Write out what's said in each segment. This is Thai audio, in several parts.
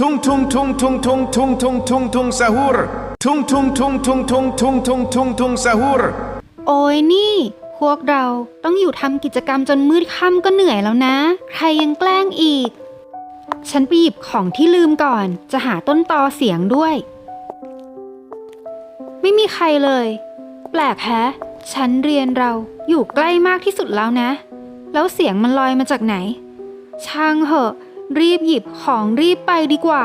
Tung tung tung tung tung tung tung tung tung sahur. Tung tung tung tung tung tung tung tung tung sahur. โอ้ยนี่ พวกเราต้องอยู่ทำกิจกรรมจนมืดค่ำก็เหนื่อยแล้วนะ ใครยังแกล้งอีก ฉันไปหยิบของที่ลืมก่อน จะหาต้นตอเสียงด้วย ไม่มีใครเลย แปลกแฮะ ฉันเรียนเราอยู่ใกล้มากที่สุดแล้วนะ แล้วเสียงมันลอยมาจากไหน ช่างเหอะ รีบหยิบของรีบไปดีกว่า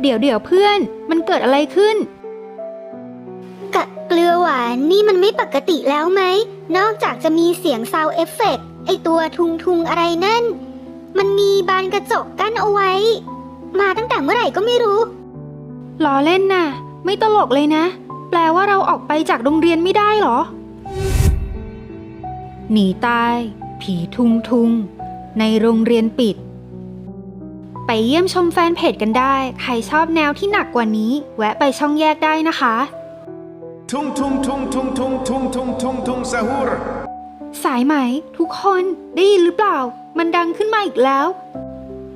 เดี๋ยวเดี๋ยวเพื่อนมันเกิดอะไรขึ้น กะเกลือหวานนี่มันไม่ปกติแล้วไหม นอกจากจะมีเสียงซาวเอฟเฟกไอตัวทุงทุงๆอะไรนั่น มันมีบานกระจกกั้นเอาไว้ มาตั้งแต่เมื่อไหร่ก็ไม่รู้ ล้อเล่นน่ะ ไม่ตลกเลยนะ แปลว่าเราออกไปจากโรงเรียนไม่ได้เหรอ หนีตาย ผีทุงทุง ในโรงเรียนปิด ไปเยี่ยมชมแฟนเพจกันได้ ใครชอบแนวที่หนักกว่านี้ แวะไปช่องแยกได้นะคะ Tung tung tung tung tung tung tung tung tung sahur. สายไหม ทุกคนได้ยินหรือเปล่า มันดังขึ้นมาอีกแล้ว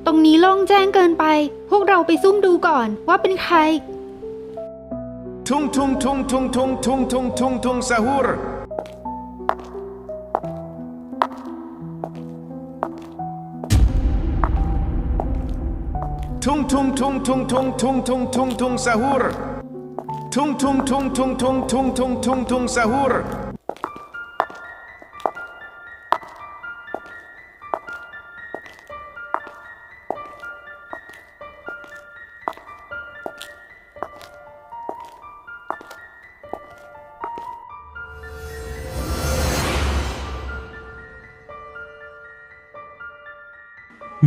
ตรงนี้โล่งแจ้งเกินไป พวกเราไปซุ่มดูก่อนว่าเป็นใคร Tung tung tung tung tung tung tung tung tung sahur. Tung tung tung tung tung tung tung tung tung sahur. Tung tung tung tung tung tung tung tung tung sahur.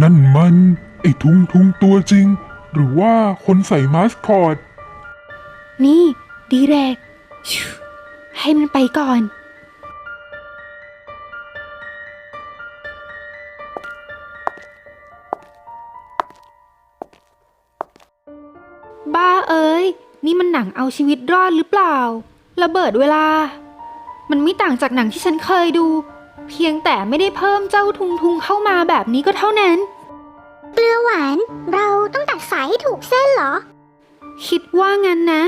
นั่นมัน ไอ้ทุงทุงตัวจริง หรือว่าคนใส่มาสคอต นี่ ดีแรก ให้มันไปก่อน บ้าเอ้ย นี่มันหนังเอาชีวิตรอดหรือเปล่า ระเบิดเวลา มันไม่ต่างจากหนังที่ฉันเคยดู เพียงแต่ไม่ได้เพิ่มเจ้าทุงทุงเข้ามาแบบนี้ก็เท่านั้นเกลือหวาน เราต้องตัดสายให้ถูกเส้นเหรอ คิดว่างั้นนะ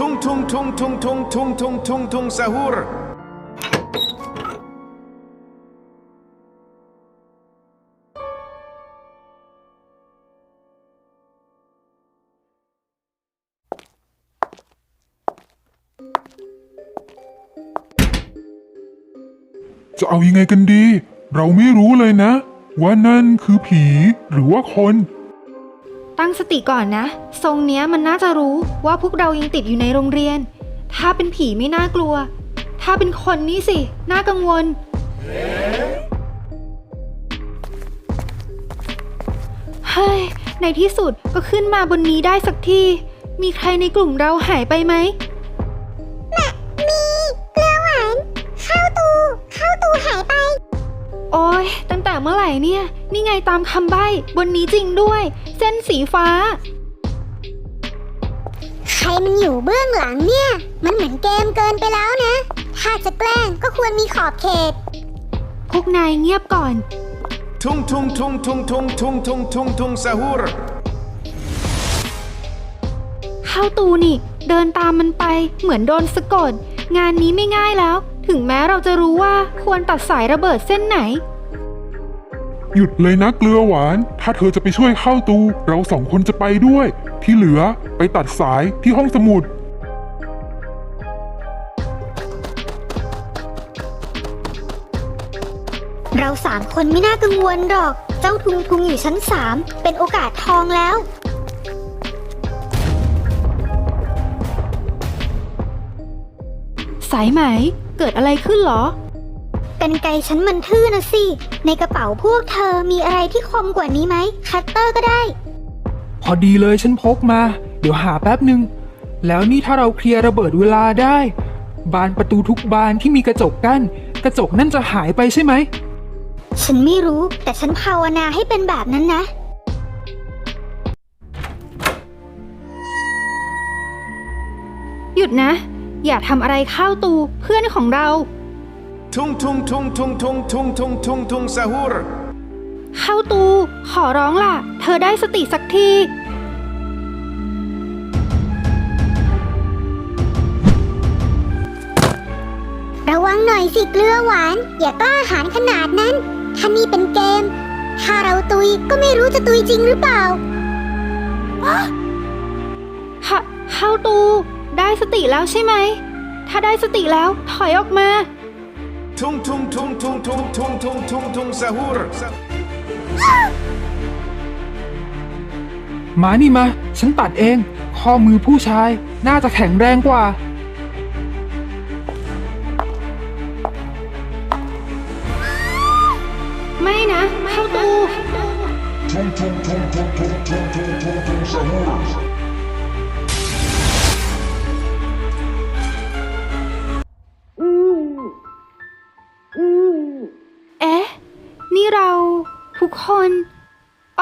Tung tung tung tung tung tung tung tung tung sahur. จะเอายังไงกันดี เราไม่รู้เลยนะ ว่านั่นคือผีหรือว่าคน ตั้งสติก่อนนะ ทรงเนี้ยมันน่าจะรู้ว่าพวกเรายังติดอยู่ในโรงเรียน ถ้าเป็นผีไม่น่ากลัว ถ้าเป็นคนนี่สิ น่ากังวล เฮ้ย ในที่สุดก็ขึ้นมาบนนี้ได้สักที มีใครในกลุ่มเราหายไปไหม โอ้ยตั้งแต่เมื่อไหร่เนี่ย นี่ไงตามคำใบ้ บนนี้จริงด้วย เส้นสีฟ้า ใครมันอยู่เบื้องหลังเนี่ย มันเหมือนเกมเกินไปแล้วนะ ถ้าจะแกล้งก็ควรมีขอบเขต พวกนายเงียบก่อน Tung tung tung tung tung tung tung tung tung sahur. เข้าตูนี่ เดินตามมันไปเหมือนโดนสะกด งานนี้ไม่ง่ายแล้ว ถึงแม้เราจะรู้ว่าควรตัดสายระเบิดเส้นไหน หยุดเลยนะเกลือหวาน ถ้าเธอจะไปช่วยเข้าตู เราสองคนจะไปด้วย ที่เหลือไปตัดสายที่ห้องสมุด เราสามคนไม่น่ากังวลหรอก เจ้าทุงทุงอยู่ชั้นสามเป็นโอกาสทองแล้ว สายไหม เกิดอะไรขึ้นหรอ กันไกลฉันมันทื่อนะสิ ในกระเป๋าพวกเธอมีอะไรที่คมกว่านี้ไหม คัตเตอร์ก็ได้ พอดีเลยฉันพกมา เดี๋ยวหาแป๊บหนึ่ง แล้วนี่ถ้าเราเคลียร์ระเบิดเวลาได้ บานประตูทุกบานที่มีกระจกกัน้น กระจกนั่นจะหายไปใช่ไหม ฉันไม่รู้แต่ฉันภาวนาให้เป็นแบบนั้นนะ หยุดนะ อย่าทำอะไรข้าวตูเพื่อนของเรา Tung tung tung tung tung tung tung tung tung sahur. ข้าวตู ขอร้องล่ะ เธอได้สติสักที ระวังหน่อยสิเกลือหวาน อย่ากล้าหาญขนาดนั้น ถ้านี่เป็นเกม ถ้าเราตุยก็ไม่รู้จะตุยจริงหรือเปล่าข้า ติแล้วใช่ไหม ถ้าได้สติแล้วถอยออกมา Tung tung tung tung tung tung tung tung tung sahur. มานี่มา ฉันตัดเอง ข้อมือผู้ชายน่าจะแข็งแรงกว่า ไม่นะข้าวตูเ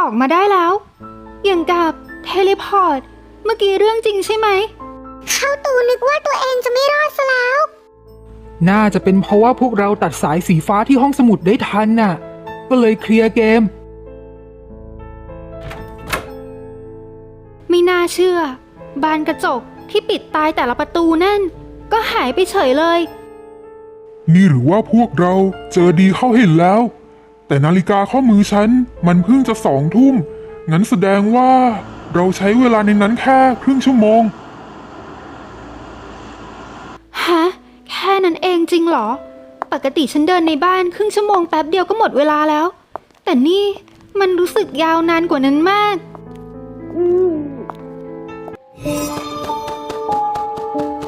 ออกมาได้แล้ว อย่างกับเทเลพอร์ต เมื่อกี้เรื่องจริงใช่ไหม เข้าตูนึกว่าตัวเองจะไม่รอดซะแล้ว น่าจะเป็นเพราะว่าพวกเราตัดสายสีฟ้าที่ห้องสมุดได้ทันน่ะ ก็เลยเคลียร์เกม ไม่น่าเชื่อ บานกระจกที่ปิดตายแต่ละประตูนั่น ก็หายไปเฉยเลย นี่หรือว่าพวกเราเจอดีเข้าเห็นแล้ว แต่นาฬิกาข้อมือฉัน มันเพิ่งจะสองทุ่ม งั้นแสดงว่าเราใช้เวลาในนั้นแค่ครึ่งชั่วโมง ฮะ แค่นั้นเองจริงเหรอ ปกติฉันเดินในบ้านครึ่งชั่วโมงแป๊บเดียวก็หมดเวลาแล้ว แต่นี่มันรู้สึกยาวนานกว่านั้นมาก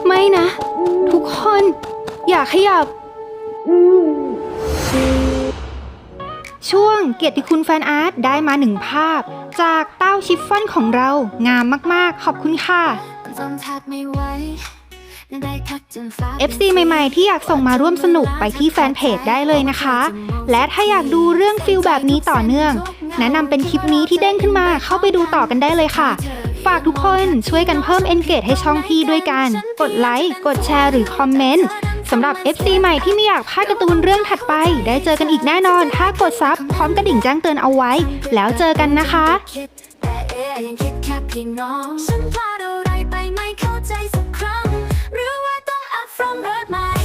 ไม่นะ ทุกคน อย่าขยับ ช่วงเกียรติคุณแฟนอาร์ตได้มาหนึ่งภาพ จากเต้าชิฟฟ่อนของเรา งามมากๆ ขอบคุณค่ะ FC ใหม่ๆ ที่อยากส่งมาร่วมสนุกไปที่แฟนเพจได้เลยนะคะ และถ้าอยากดูเรื่องฟิลแบบนี้ต่อเนื่อง แนะนำเป็นคลิปนี้ที่เด้งขึ้นมาเข้าไปดูต่อกันได้เลยค่ะ ฝากทุกคนช่วยกันเพิ่ม engage ให้ช่องพี่ด้วยกัน กดไลค์ กดแชร์หรือคอมเมนต์ สำหรับ FC ใหม่ที่ไม่อยากพลาดการ์ตูนเรื่องถัดไป ได้เจอกันอีกแน่นอน ถ้ากดซับพร้อมกระดิ่งแจ้งเตือนเอาไว้ แล้วเจอกันนะคะ แต่เอ๊ะยังคิดแค่พี่น้องฉันพลาดอะไรไปไม่เข้าใจสักครั้ง หรือว่าต้องอัพ from birth ใหม่